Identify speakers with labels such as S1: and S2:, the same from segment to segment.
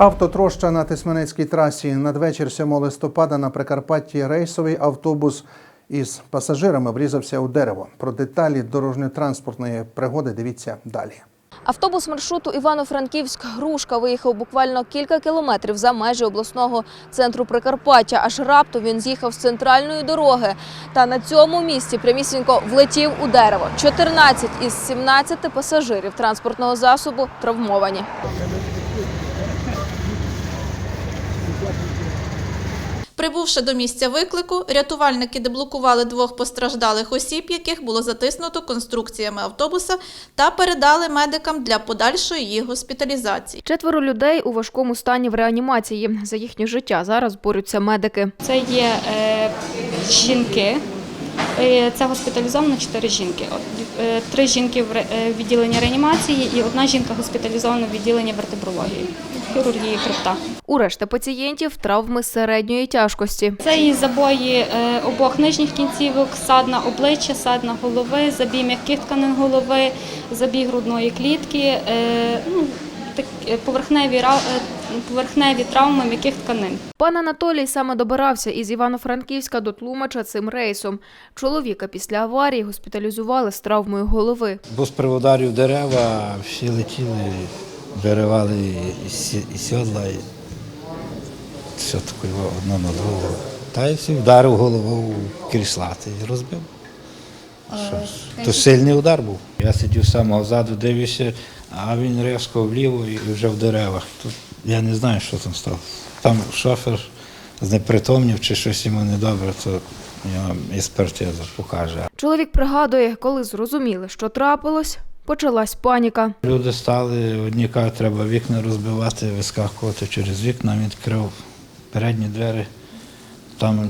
S1: Автотроща на Тисменецькій трасі. Надвечір 7 листопада на Прикарпатті рейсовий автобус із пасажирами врізався у дерево. Про деталі дорожньо-транспортної пригоди дивіться далі.
S2: Автобус маршруту Івано-Франківськ-Грушка виїхав буквально кілька кілометрів за межі обласного центру Прикарпаття. Аж раптом він з'їхав з центральної дороги. Та на цьому місці прямісінько влетів у дерево. 14 із 17 пасажирів транспортного засобу травмовані.
S3: Прибувши до місця виклику, рятувальники деблокували двох постраждалих осіб, яких було затиснуто конструкціями автобуса, та передали медикам для подальшої їх госпіталізації.
S2: Четверо людей у важкому стані в реанімації. За їхнє життя зараз борються медики.
S4: Це є е, жінки. Е, Це госпіталізовано чотири жінки. Е, Три жінки в е, відділенні реанімації і одна жінка госпіталізована в відділенні вертебрології, хірургії хребта.
S2: У решти пацієнтів травми середньої тяжкості.
S4: Це і забої обох нижніх кінцівок, садна обличчя, садна голови, забій м'яких тканин голови, забій грудної клітки, ну, поверхневі, е, поверхневі травми м'яких тканин.
S2: Пан Анатолій саме добирався із Івано-Франківська до Тлумача цим рейсом. Чоловіка після аварії госпіталізували з травмою голови.
S5: Бо з приводарів дерева всі летіли, виривали і, сі- і сьодла, і все таке одно на другого. Та й всі вдарив головою в крісла та розбив. Що То сильний удар був. Я сидів сам ззаду, дивився, а він різко вліво і вже в деревах. Тут я не знаю, що там сталося. Там шофер знепритомнів чи щось йому недобре, то експертиза покаже.
S2: Чоловік пригадує, коли зрозуміли, що трапилось, почалась паніка.
S5: Люди стали, одні кажуть, треба вікна розбивати, вискакувати через вікна. Він відкрив передні двері. Там е,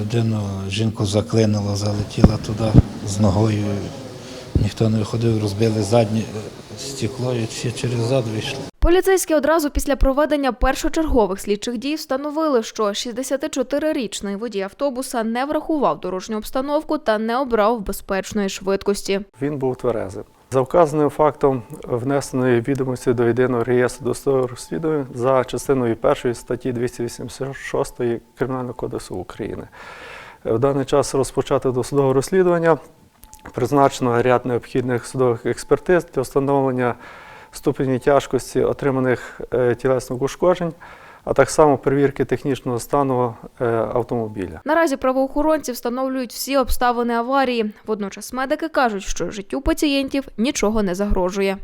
S5: людину, жінку заклинило, залетіла туди з ногою. Ніхто не виходив, розбили заднє е, стекло і всі через зад вийшли.
S2: Поліцейські одразу після проведення першочергових слідчих дій встановили, що 64-річний водій автобуса не врахував дорожню обстановку та не обрав безпечної швидкості.
S6: Він був тверезим. За вказаним фактом внесеної відомості до єдиного реєстру досудового розслідування за частиною 1 статті 286 Кримінального кодексу України. В даний час розпочато досудове розслідування. Призначено ряд необхідних судових експертиз для встановлення ступені тяжкості отриманих е, тілесних ушкоджень, а так само перевірки технічного стану е, автомобіля.
S2: Наразі правоохоронці встановлюють всі обставини аварії. Водночас медики кажуть, що життю пацієнтів нічого не загрожує.